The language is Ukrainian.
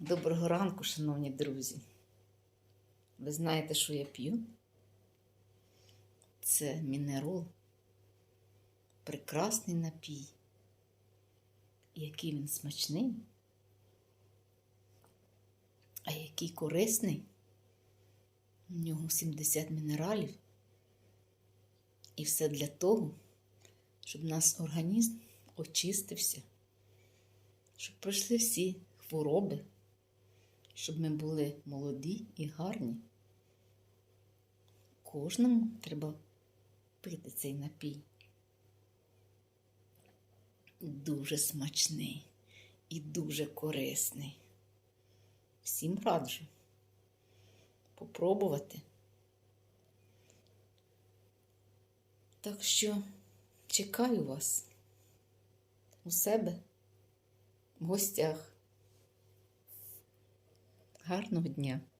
Доброго ранку, шановні друзі. Ви знаєте, що я п'ю? Це мінерол. Прекрасний напій. Який він смачний, а який корисний. У нього 70 мінералів. І все для того, щоб наш організм очистився, щоб пройшли всі хвороби, щоб ми були молоді і гарні. Кожному треба пити цей напій. Дуже смачний і дуже корисний. Всім раджу попробувати. Так що чекаю вас у себе в гостях. Гарного дня!